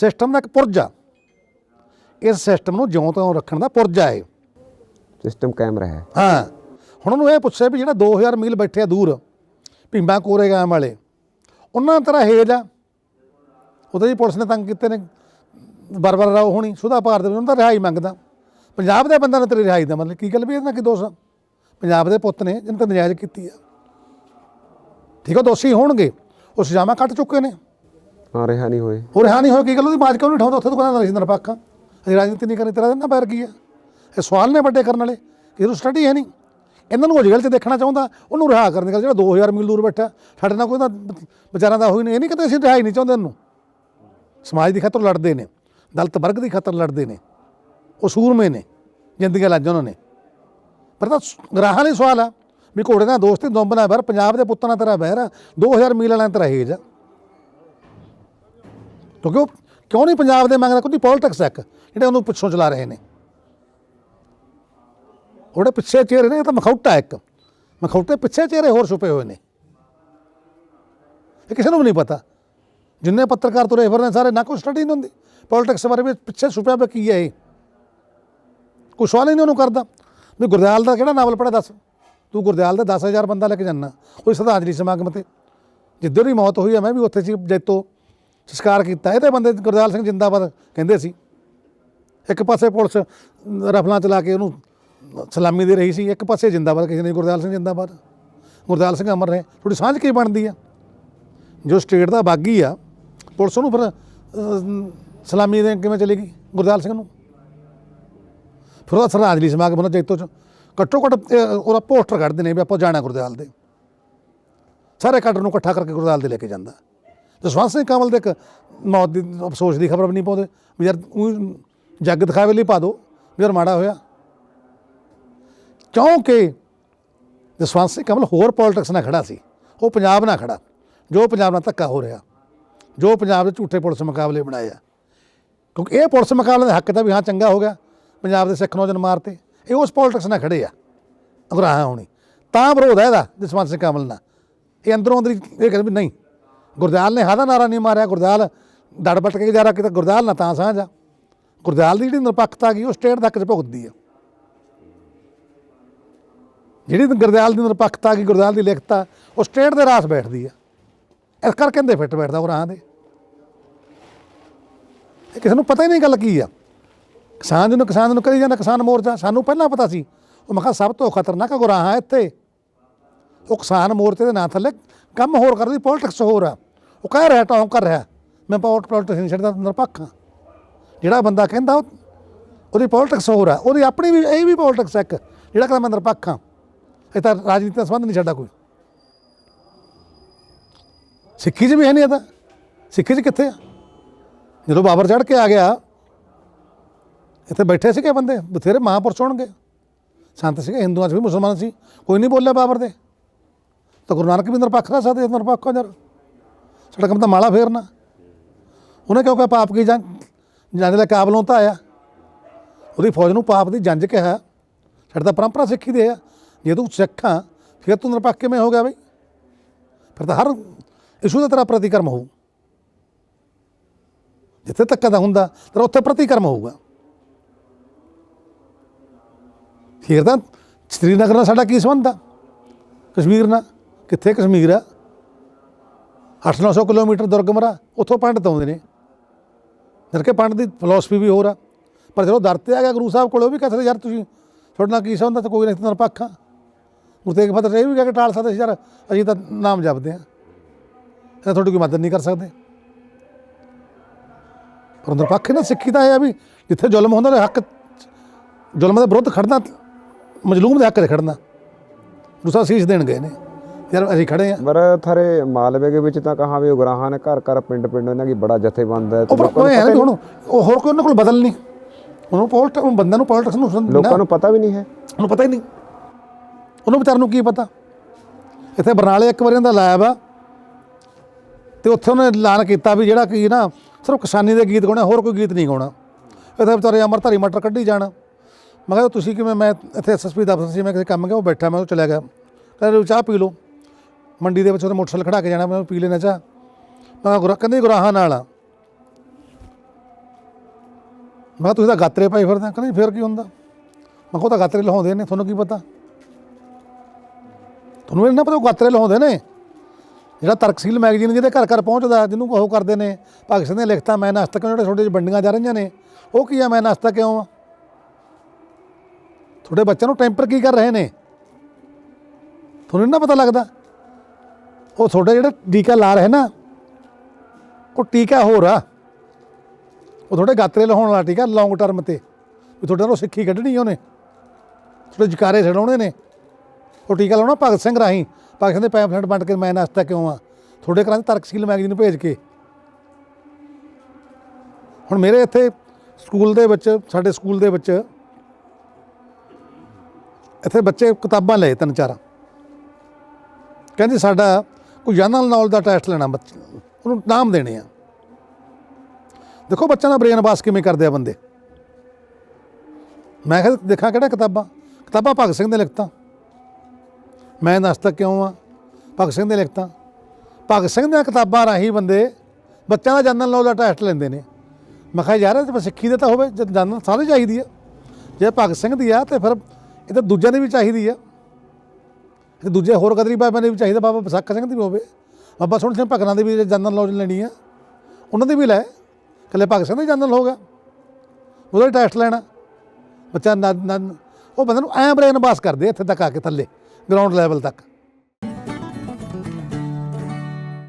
System ਦਾ ਇੱਕ ਪੁਰਜਾ। ਇਸ system ਨੂੰ ਜਿਉਂ ਤੋਂ ਰੱਖਣ ਦਾ ਪੁਰਜਾ ਹੈ ਸਿਸਟਮ ਕਾਇਮ ਰਿਹਾ। ਹਾਂ। ਹੁਣ ਉਹਨੂੰ ਇਹ ਪੁੱਛਿਆ ਵੀ ਜਿਹੜਾ 2000 ਮੀਲ ਬੈਠੇ ਆ ਦੂਰ ਭੀਮਾ ਕੋਰੇਗਾਮ ਵਾਲੇ ਉਹਨਾਂ ਤਰ੍ਹਾਂ ਹੇਜ ਆ? ਉਹਦੇ ਜੀ ਪੁਲਿਸ ਨੇ ਤੰਗ ਕੀਤੇ ਨੇ। ਬਰਬਰ ਰਾਓ ਹੋਣੀ ਸੁਧਾ ਭਾਰਤ ਉਹਨਾਂ ਦਾ ਰਿਹਾਈ ਮੰਗਦਾ। ਪੰਜਾਬ ਦੇ ਬੰਦਾ ਨੇ ਤੇਰੀ ਰਿਹਾਈ ਦਾ ਮਤਲਬ ਕੀ ਗੱਲ ਵੀ ਇਹਦੇ ਨਾਲ ਕੀ ਦੋਸ਼ ਪੰਜਾਬ ਦੇ ਪੁੱਤ ਨੇ ਜਿਹਨੇ ਤਾਂ ਨਜਾਇਜ਼ ਕੀਤੀ ਆ। ਠੀਕ ਆ ਦੋਸ਼ੀ ਹੋਣਗੇ। ਉਹ ਸਜ਼ਾਵਾਂ ਕੱਟ ਚੁੱਕੇ ਨੇ। ਹਾਂ, ਰਿਹਾ ਨਹੀਂ ਹੋਏ। ਉਹ ਰਿਹਾ ਨਹੀਂ ਹੋਇਆ ਕੀ ਗੱਲ ਉਹਦੀ ਬਾਜ ਕਿਉਂ ਨਹੀਂ ਠਾਉਂਦਾ ਉੱਥੇ ਤੋਂ ਕਹਿੰਦਾ ਨਰਿੰਦਰ ਪਾਕਾਂ ਅਸੀਂ ਰਾਜਨੀਤੀ ਨਹੀਂ ਕਰਨੀ ਤੇਰਾ ਨਾ ਬੈਰ ਕੀ ਆ? ਇਹ ਸਵਾਲ ਨੇ ਵੱਡੇ ਕਰਨ ਵਾਲੇ, ਇਹਨੂੰ ਸਟੱਡੀ ਹੈ ਨਹੀਂ। ਇਹਨਾਂ ਨੂੰ ਉਹ 'ਚ ਦੇਖਣਾ ਚਾਹੁੰਦਾ, ਉਹਨੂੰ ਰਿਹਾ ਕਰਨ ਦਾ ਜਿਹੜਾ 2000 ਮੀਲ ਦੂਰ ਬੈਠਾ, ਸਾਡੇ ਨਾਲ ਕੋਈ ਤਾਂ ਵਿਚਾਰਾਂ ਦਾ ਹੋਈ ਨਹੀਂ, ਇਹ ਨਹੀਂ ਕਹਿੰਦੇ ਅਸੀਂ ਰਿਹਾ ਹੀ ਨਹੀਂ ਚਾਹੁੰਦੇ ਇਹਨੂੰ। ਸਮਾਜ ਦੀ ਖਾਤਰ ਲੜਦੇ ਨੇ, ਦਲਤ ਵਰਗ ਦੀ ਖਾਤਰ ਲੜਦੇ ਨੇ, ਉਹ ਸੂਰਮੇ ਨੇ ਜ਼ਿੰਦਗੀ ਲੱਜ ਉਹਨਾਂ ਨੇ। ਪਰ ਤਾਂ ਗਰਾਹਾਂ ਲਈ ਸਵਾਲ ਆ, ਵੀ ਘੋੜੇ ਦਾ ਦੋਸਤ ਹੀ ਦੁੰਬ ਨਾ ਬਹਿਰ ਪੰਜਾਬ ਦੇ ਪੁੱਤਾਂ ਨਾਲ ਤੇਰਾ ਬਹਿਰ ਆ 2000 ਮੀਲ ਵਾਲਿਆਂ ਤੇਰਾ ਹੇਜ ਆ। ਕਿਉਂਕਿ ਉਹ ਕਿਉਂ ਨਹੀਂ ਪੰਜਾਬ ਦੇ ਮੰਗਦਾ? ਕੋਈ ਪੋਲਿਟਿਕਸ ਇੱਕ, ਜਿਹੜੇ ਉਹਨੂੰ ਪਿੱਛੋਂ ਚਲਾ ਰਹੇ ਨੇ। ਉਹਦੇ ਪਿੱਛੇ ਚਿਹਰੇ ਨੇ, ਇਹ ਤਾਂ ਮਖੌਟਾ ਇੱਕ। ਮਖੌਟੇ ਪਿੱਛੇ ਚਿਹਰੇ ਹੋਰ ਛੁਪੇ ਹੋਏ ਨੇ। ਇਹ ਕਿਸੇ ਨੂੰ ਵੀ ਨਹੀਂ ਪਤਾ। ਜਿੰਨੇ ਪੱਤਰਕਾਰ ਤੁਰੇ ਫਿਰਦੇ ਸਾਰੇ, ਨਾ ਕੋਈ ਸਟੱਡੀ ਨਹੀਂ ਹੁੰਦੀ। ਪੋਲਿਟਿਕਸ ਬਾਰੇ ਵੀ ਪਿੱਛੇ ਛੁਪਿਆ ਪਿਆ ਕੀ ਹੈ ਇਹ? ਕੋਈ ਸਵਾਲ ਹੀ ਨਹੀਂ ਉਹਨੂੰ ਕਰਦਾ। ਵੀ ਗੁਰਦਿਆਲ ਦਾ ਕਿਹੜਾ ਨਾਵਲ ਪੜ੍ਹਿਆ? ਦੱਸ। ਤੂੰ ਗੁਰਦਿਆਲ ਦਾ 10000 ਬੰਦਾ ਲੈ ਕੇ ਜਾਣਾ ਕੋਈ ਸ਼ਰਧਾਂਜਲੀ ਸਮਾਗਮ ਤੇ। ਜਿੱਦੋਂ ਦੀ ਮੌਤ ਹੋਈ ਆ, ਮੈਂ ਵੀ ਉੱਥੇ ਸੀ ਜੈਤੋ। ਸੰਸਕਾਰ ਕੀਤਾ। ਇਹਦੇ ਬੰਦੇ ਗੁਰਦਿਆਲ ਸਿੰਘ ਜਿੰਦਾਬਾਦ ਕਹਿੰਦੇ ਸੀ। ਇੱਕ ਪਾਸੇ ਪੁਲਿਸ ਰਫਲਾਂ ਚਲਾ ਕੇ ਉਹਨੂੰ ਸਲਾਮੀ ਦੇ ਰਹੀ ਸੀ। ਇੱਕ ਪਾਸੇ ਜਿੰਦਾਬਾਦ ਕਿਸੇ ਨੇ, ਗੁਰਦਿਆਲ ਸਿੰਘ ਜਿੰਦਾਬਾਦ। ਗੁਰਦਿਆਲ ਸਿੰਘ ਅਮਰ ਰਹੇ ਥੋੜੀ ਸਾਂਝ ਕੀ ਬਣਦੀ ਆ? ਜੋ ਸਟੇਟ ਦਾ ਬਾਗੀ ਆ, ਪੁਲਿਸ ਉਹਨੂੰ ਫਿਰ ਸਲਾਮੀ ਦੇਣ ਕਿਵੇਂ ਚਲੇਗੀ ਗੁਰਦਿਆਲ ਸਿੰਘ ਨੂੰ? ਫਿਰ ਉਹਦਾ ਸ਼ਰਧਾਂਜਲੀ ਸਮਾਗਮ ਉਹਨਾਂ ਜੈਤੋ ਚ ਘੱਟੋ ਘੱਟ ਉਹਦਾ ਪੋਸਟਰ ਕੱਢਦੇ ਨੇ ਵੀ ਆਪਾਂ ਜਾਣਾ ਗੁਰਦਿਆਲ ਦੇ। ਸਾਰੇ ਕੱਢ ਨੂੰ ਇਕੱਠਾ ਕਰਕੇ ਗੁਰਦਿਆਲ ਦੇ ਲੈ ਕੇ ਜਾਂਦਾ। ਜਸਵੰਤ ਸਿੰਘ ਕੰਵਲ ਦੇ ਇੱਕ ਮੌਤ ਦੀ ਅਫਸੋਸ ਦੀ ਖਬਰ ਵੀ ਨਹੀਂ ਪਾਉਂਦੇ, ਵੀ ਯਾਰ ਜੱਗ ਦਿਖਾਵੇ ਲਈ ਪਾ ਦਿਓ ਵੀ ਯਾਰ ਮਾੜਾ ਹੋਇਆ। ਕਿਉਂਕਿ ਜਸਵੰਤ ਸਿੰਘ ਕਮਲ ਹੋਰ ਪੋਲਿਟਿਕਸ ਨਾਲ ਖੜਾ ਸੀ, ਉਹ ਪੰਜਾਬ ਨਾਲ ਖੜਾ, ਜੋ ਪੰਜਾਬ ਨਾਲ ਧੱਕਾ ਹੋ ਰਿਹਾ, ਜੋ ਪੰਜਾਬ ਦੇ ਝੂਠੇ ਪੁਲਿਸ ਮੁਕਾਬਲੇ ਬਣਾਏ ਆ। ਕਿਉਂਕਿ ਇਹ ਪੁਲਿਸ ਮੁਕਾਬਲੇ ਦਾ ਹੱਕ ਤਾਂ ਵੀ ਹਾਂ ਚੰਗਾ ਹੋ ਗਿਆ, ਪੰਜਾਬ ਦੇ ਸਿੱਖ ਨੌਜਵਾਨ ਮਾਰਤੇ, ਇਹ ਉਸ ਪੋਲਿਟਿਕਸ ਨਾਲ ਖੜੇ ਆ ਅਗਰਾਹਾਂ ਹੋਣੀ। ਤਾਂ ਵਿਰੋਧ ਹੈ ਇਹਦਾ ਜਸਵੰਤ ਸਿੰਘ ਕਮਲ ਨਾਲ। ਇਹ ਅੰਦਰੋਂ ਅੰਦਰ ਹੀ ਇਹ ਕਹਿੰਦੇ ਵੀ ਨਹੀਂ ਗੁਰਦਿਆਲ ਨੇ ਹਾਦਾ ਨਾਰਾ ਨਹੀਂ ਮਾਰਿਆ, ਗੁਰਦਿਆਲ ਡੜ ਪਟ ਕੇ ਜਾ ਰਿਹਾ ਕਿਤੇ, ਗੁਰਦਿਆਲ ਨਾ ਤਾਂ ਸਾਂਝ ਆ। ਗੁਰਦਿਆਲ ਦੀ ਜਿਹੜੀ ਨਿਰਪੱਖਤਾ ਗਈ ਉਹ ਸਟੇਟ ਤੱਕ ਚ ਭੁਗਤਦੀ ਆ। ਜਿਹੜੀ ਗੁਰਦਿਆਲ ਦੀ ਨਿਰਪੱਖਤਾ ਗਈ ਗੁਰਦਿਆਲ ਦੀ ਲਿਖਤਾ, ਉਹ ਸਟੇਟ ਦੇ ਰਾਸ ਬੈਠਦੀ ਆ। ਇਸ ਕਰਕੇ ਕਹਿੰਦੇ ਫਿੱਟ ਬੈਠਦਾ ਉਹ ਰਾਹ ਦੇ ਇਹ ਕਿਸੇ ਨੂੰ ਪਤਾ ਹੀ ਨਹੀਂ ਗੱਲ ਕੀ ਆ। ਕਿਸਾਨ ਜਿਹਨੂੰ, ਕਿਸਾਨ ਨੂੰ ਕਰੀ ਜਾਂਦਾ, ਕਿਸਾਨ ਮੋਰਚਾ, ਸਾਨੂੰ ਪਹਿਲਾਂ ਪਤਾ ਸੀ। ਉਹ ਮੈਂ ਕਿਹਾ, ਸਭ ਤੋਂ ਖਤਰਨਾਕ ਗੁਰਾਹਾਂ ਇੱਥੇ। ਉਹ ਕਿਸਾਨ ਮੋਰਚੇ ਦੇ ਨਾਂ ਥੱਲੇ ਕੰਮ ਹੋਰ ਕਰਦੀ ਪੋਲਿਟਿਕਸ ਹੋਰ ਆ। ਉਹ ਕਹਿ ਰਿਹਾ, ਟੌਂਕ ਕਰ ਰਿਹਾ, ਮੈਂ ਪੋਲਿਟਿਕਸ ਨਹੀਂ ਛੱਡਦਾ ਨਿਰਪੱਖ ਹਾਂ ਜਿਹੜਾ ਬੰਦਾ ਕਹਿੰਦਾ ਉਹਦੀ ਪੋਲਿਟਿਕਸ ਹੋਰ ਆ, ਉਹਦੀ ਆਪਣੀ ਵੀ, ਇਹ ਵੀ ਪੋਲਿਟਿਕਸ ਇੱਕ, ਜਿਹੜਾ ਕਹਿੰਦਾ, ਮੈਂ ਨਿਰਪੱਖ ਹਾਂ ਇਹ ਤਾਂ ਰਾਜਨੀਤੀ ਦਾ ਸੰਬੰਧ ਨਹੀਂ ਛੱਡਾ ਕੋਈ। ਸਿੱਖੀ 'ਚ ਵੀ ਹੈ ਨਹੀਂ ਇਹ ਤਾਂ। ਸਿੱਖੀ 'ਚ ਕਿੱਥੇ ਆ? ਜਦੋਂ ਬਾਬਰ ਚੜ ਕੇ ਆ ਗਿਆ, ਇੱਥੇ ਬੈਠੇ ਸੀਗੇ ਬੰਦੇ, ਬਥੇਰੇ ਮਹਾਂਪੁਰਸ਼ ਹੋਣਗੇ। ਸੰਤ ਸੀਗੇ, ਹਿੰਦੂਆਂ 'ਚ ਵੀ ਮੁਸਲਮਾਨ ਸੀ, ਕੋਈ ਨਹੀਂ ਬੋਲਿਆ ਬਾਬਰ ਦੇ। ਤਾਂ ਗੁਰੂ ਨਾਨਕ ਵੀ ਨਿਰਪੱਖ ਰਹਿ ਸਕਦੇ ਨਿਰਪੱਖ ਹੋ ਯਾਰ ਸਾਡਾ ਕੰਮ ਤਾਂ ਮਾਲਾ ਫੇਰਨਾ। ਉਹਨੇ ਕਿਉਂ ਕਿਹਾ, ਪਾਪ ਕੀ ਜੰਗ? ਜੰਜ ਲੈ ਕਾਬਲੋਂ ਤਾਂ ਆਇਆ। ਉਹਦੀ ਫੌਜ ਨੂੰ ਪਾਪ ਦੀ ਜੰਜ ਕਿਹਾ। ਸਾਡੀ ਤਾਂ ਪਰੰਪਰਾ ਸਿੱਖੀ ਦੇ ਆ। ਜੇ ਤੂੰ ਸਿੱਖ ਆ, ਫਿਰ ਤੂੰ ਨਿਰਪੱਖ ਕਿਵੇਂ ਹੋ ਗਿਆ ਬਈ? ਫਿਰ ਤਾਂ ਹਰ ਇਸ਼ੂ ਦਾ ਤੇਰਾ ਪ੍ਰਤੀਕਰਮ ਹੋਊ। ਜਿੱਥੇ ਤੱਕ ਦਾ ਹੁੰਦਾ, ਤੇਰਾ ਉੱਥੇ ਪ੍ਰਤੀਕਰਮ ਹੋਊਗਾ। ਫਿਰ ਤਾਂ ਸ੍ਰੀਨਗਰ ਨਾਲ ਸਾਡਾ ਕੀ ਸੰਬੰਧ ਆ? ਕਸ਼ਮੀਰ ਨਾਲ। ਕਿੱਥੇ ਕਸ਼ਮੀਰ ਆ? 8-900 ਕਿਲੋਮੀਟਰ ਦੁਰਗਮਰਾ ਉੱਥੋਂ ਪੰਡਤ ਆਉਂਦੇ ਨੇ। ਜਦਕਿ ਪੰਡਤ ਦੀ ਫਿਲਾਸਫੀ ਵੀ ਹੋਰ ਆ। ਪਰ ਜਦੋਂ ਦਰ ਤੇ ਆ ਗਿਆ ਗੁਰੂ ਸਾਹਿਬ ਕੋਲ, ਉਹ ਵੀ ਕਹਿੰਦੇ ਯਾਰ ਤੁਸੀਂ ਤੁਹਾਡੇ ਨਾਲ ਕੀ ਸੰਬੰਧ ਤਾਂ ਕੋਈ ਨਹੀਂ ਤਾਂ ਨਿਰਪੱਖ ਆ ਗੁਰੂ ਤੇਗ ਬਹਾਦਰ ਇਹ ਵੀ ਕਹਿ ਕੇ ਟਾਲ ਸਕਦੇ ਸੀ, ਯਾਰ, ਅਸੀਂ ਤਾਂ ਨਾਮ ਜਪਦੇ ਆ ਇਹ ਤੁਹਾਡੀ ਕੋਈ ਮਦਦ ਨਹੀਂ ਕਰ ਸਕਦੇ। ਪਰ ਨਿਰਪੱਖ ਨਾ, ਸਿੱਖੀ ਤਾਂ ਇਹ ਆ ਵੀ ਜਿੱਥੇ ਜ਼ੁਲਮ ਹੁੰਦਾ, ਉਹਦੇ ਹੱਕ 'ਚ- ਜ਼ੁਲਮ ਦੇ ਵਿਰੁੱਧ ਖੜਨਾ, ਮਜ਼ਲੂਮ ਦੇ ਹੱਕ 'ਚ ਖੜਨਾ। ਗੁਰੂ ਸਾਹਿਬ ਸੀਸ ਦੇਣ ਗਏ ਨੇ। ਯਾਰ ਅਸੀਂ ਖੜੇ ਆ। ਪਰ ਥਰੇ ਮਾਲਵੇ ਦੇ ਵਿੱਚ ਤਾਂ ਕਹਾਂ ਵੀ ਉਗਰਾਹਾਂ ਨੇ ਘਰ ਘਰ ਪਿੰਡ ਪਿੰਡ ਇਹਨਾਂ ਦੀ ਬੜਾ ਜਥੇਬੰਦ ਹੈ ਪਰ ਉਹ ਵੀ ਹੁਣ ਉਹ ਹੋਰ ਕੋਈ ਉਹਨਾਂ ਕੋਲ ਬਦਲ ਨਹੀਂ। ਉਹਨੂੰ ਪੋਲਟ ਬੰਦਿਆਂ ਨੂੰ ਪੋਲਿਟਿਕਸ ਨੂੰ ਲੋਕਾਂ ਨੂੰ। ਪਤਾ ਵੀ ਨਹੀਂ ਹੈ। ਉਹਨੂੰ ਪਤਾ ਹੀ ਨਹੀਂ। ਉਹਨੂੰ ਵਿਚਾਰ ਨੂੰ ਕੀ ਪਤਾ? ਇੱਥੇ ਬਰਨਾਲੇ ਇੱਕ ਵਾਰੀ ਉਹਦਾ ਲਾਇਆ ਵਾ। ਤੇ ਉੱਥੇ ਉਹਨੇ ਐਲਾਨ ਕੀਤਾ ਵੀ ਜਿਹੜਾ ਕੀ ਨਾ ਸਿਰਫ ਕਿਸਾਨੀ ਦੇ ਗੀਤ ਗਾਉਣੇ ਹੋਰ ਕੋਈ ਗੀਤ ਨਹੀਂ ਗਾਉਣਾ। ਇੱਥੇ ਵਿਚਾਰੇ ਅਮਰਧਾਰੀ ਮਟਰ ਕੱਢੀ ਜਾਣ। ਮੈਂ ਕਿਹਾ ਤੁਸੀਂ ਕਿਵੇਂ ਮੈਂ ਇੱਥੇ ਐਸਐਸਪੀ ਦਫ਼ਤਰ ਸੀ ਮੈਂ ਕਿਸੇ ਕੰਮ ਗਿਆ ਉਹ ਬੈਠਾ? ਮੈਂ ਉਹ ਚਲਿਆ ਗਿਆ। ਕਹਿੰਦੇ ਚਾਹ ਪੀ ਲਓ। ਮੰਡੀ ਦੇ ਵਿੱਚ ਉਹਦੇ ਮੋਟਰਸਾਈਕਲ ਖੜਾ ਕੇ ਜਾਣਾ, ਮੈਂ ਪੀ ਲੈਣਾ ਚਾਹ। ਮੈਂ ਕਿਹਾ ਗੁਰਾ, ਕਹਿੰਦੇ ਗੁਰਾਹਾਂ ਨਾਲ ਆ। ਮੈਂ ਕਿਹਾ, ਤੁਸੀਂ ਤਾਂ ਗਾਤਰੇ ਪਾਈ ਫਿਰਦਾ ਹੋ। ਕਹਿੰਦੇ, ਫਿਰ ਕੀ ਹੁੰਦਾ? ਮੈਂ ਕਿਹਾ ਤਾਂ ਗਾਤਰੇ ਲਹਾਉਂਦੇ ਨੇ, ਤੁਹਾਨੂੰ ਕੀ ਪਤਾ? ਤੁਹਾਨੂੰ ਇਹ ਨਾ ਪਤਾ ਉਹ ਗਾਤਰੇ ਲਹਾਉਂਦੇ ਨੇ? ਜਿਹੜਾ ਤਰਕਸੀਲ ਮੈਗਜ਼ੀਨ ਜਿਹਦੇ ਘਰ ਘਰ ਪਹੁੰਚਦਾ, ਜਿਹਨੂੰ ਉਹ ਕਰਦੇ ਨੇ, ਭਗਤ ਸਿੰਘ ਨੇ ਲਿਖਤਾ, ਮੈਂ ਨਾਸਤਕ ਜਿਹੜੇ ਛੋਟੇ ਜਿਹੇ ਵੰਡੀਆਂ ਜਾ ਰਹੀਆਂ ਨੇ? ਉਹ ਕੀ ਆ, ਮੈਂ ਨਾਸਤਕ ਕਿਉਂ ਆ? ਤੁਹਾਡੇ ਬੱਚਿਆਂ ਨੂੰ ਟੈਂਪਰ ਕੀ ਕਰ ਰਹੇ ਨੇ? ਤੁਹਾਨੂੰ ਨਹੀਂ ਨਾ ਪਤਾ ਲੱਗਦਾ? ਉਹ ਤੁਹਾਡਾ ਜਿਹੜਾ ਟੀਕਾ ਲਾ ਰਹੇ ਨਾ, ਉਹ ਟੀਕਾ ਹੋਰ ਆ। ਉਹ ਤੁਹਾਡੇ ਗਾਤਰੇ ਲਹਾਉਣ ਵਾਲਾ ਟੀਕਾ ਲੌਂਗ ਟਰਮ ਤੇ। ਵੀ ਤੁਹਾਡੇ ਨਾਲ ਸਿੱਖੀ ਕੱਢਣੀ ਉਹਨੇ। ਤੁਹਾਡੇ ਜਕਾਰੇ ਛਡਾਉਣੇ ਨੇ। ਉਹ ਟੀਕਾ ਲਾਉਣਾ ਭਗਤ ਸਿੰਘ ਰਾਹੀਂ। ਭਗਤ ਸਿੰਘ ਦੇ ਪੈਂਫਲੇਟ ਵੰਡ ਕੇ ਮੈਂ ਨਾਸਤਾ ਕਿਉਂ ਆ? ਤੁਹਾਡੇ ਘਰਾਂ 'ਚ ਤਰਕਸ਼ੀਲ ਮੈਗਜ਼ੀਨ ਭੇਜ ਕੇ? ਹੁਣ ਮੇਰੇ ਇੱਥੇ ਸਕੂਲ ਦੇ ਵਿੱਚ, ਸਾਡੇ ਸਕੂਲ ਦੇ ਵਿੱਚ ਇੱਥੇ ਬੱਚੇ ਕਿਤਾਬਾਂ ਲਏ ਤਿੰਨ ਚਾਰ। ਕਹਿੰਦੇ ਸਾਡਾ ਕੋਈ ਜਨਰਲ ਨੌਲੇਜ ਦਾ ਟੈਸਟ ਲੈਣਾ ਬੱਚੇ, ਉਹਨੂੰ ਨਾਮ ਦੇਣੇ ਆ। ਦੇਖੋ ਬੱਚਿਆਂ ਦਾ ਬ੍ਰੇਨ ਵਾਸ਼ ਕਿਵੇਂ ਕਰਦੇ ਆ ਬੰਦੇ। ਮੈਂ ਕਿਹਾ ਦੇਖਾਂ ਕਿਹੜਾ ਕਿਤਾਬਾਂ। ਕਿਤਾਬਾਂ ਭਗਤ ਸਿੰਘ ਦੇ ਲਿਖਤਾਂ। ਮੈਂ ਨਸਤਕ ਕਿਉਂ ਆ? ਭਗਤ ਸਿੰਘ ਦੇ ਲਿਖਤਾਂ। ਭਗਤ ਸਿੰਘ ਦੀਆਂ ਕਿਤਾਬਾਂ ਰਾਹੀਂ ਬੰਦੇ ਬੱਚਿਆਂ ਦਾ ਜਨਰਲ ਨੌਲੇਜ ਦਾ ਟੈਸਟ ਲੈਂਦੇ ਨੇ। ਮੈਂ ਕਿਹਾ ਯਾਰ ਇਹ ਤਾਂ ਸਿੱਖੀ ਦੇ ਤਾਂ ਹੋਵੇ ਜਦ ਜਨਰਲ ਸਾਰੇ ਚਾਹੀਦੀ ਆ। ਜੇ ਭਗਤ ਸਿੰਘ ਦੀ ਆ ਤੇ ਫਿਰ ਇਹ ਤਾਂ ਦੂਜਿਆਂ ਦੀ ਵੀ ਚਾਹੀਦੀ ਆ। ਇੱਕ ਦੂਜੇ ਹੋਰ ਗਦਰੀ ਬਾਬਿਆਂ ਦੀ ਵੀ ਚਾਹੀਦਾ, ਬਾਬਾ ਵਿਸਾਖਾ ਸਿੰਘ ਦੀ ਵੀ ਹੋਵੇ। ਬਾਬਾ ਸੋਹਣ ਸਿੰਘ ਭਗਤਾਂ ਦੀ ਵੀ ਜਨਰਲ ਨੌਲੇਜ ਲੈਣੀ ਆ, ਉਹਨਾਂ ਦੀ ਵੀ ਲੈ। ਇਕੱਲੇ ਭਗਤ ਸਿੰਘ ਦਾ ਜਨਰਲ ਹੋ ਗਿਆ। ਉਹਦਾ ਟੈਸਟ ਲੈਣਾ। ਬੱਚਾ ਨਾ- ਨਾ- ਉਹ ਬੰਦੇ ਨੂੰ ਐਂ ਬ੍ਰੇਨ ਬਾਸ ਕਰਦੇ ਇੱਥੇ ਤੱਕ ਆ ਕੇ ਥੱਲੇ ਗਰਾਊਂਡ ਲੈਵਲ ਤੱਕ।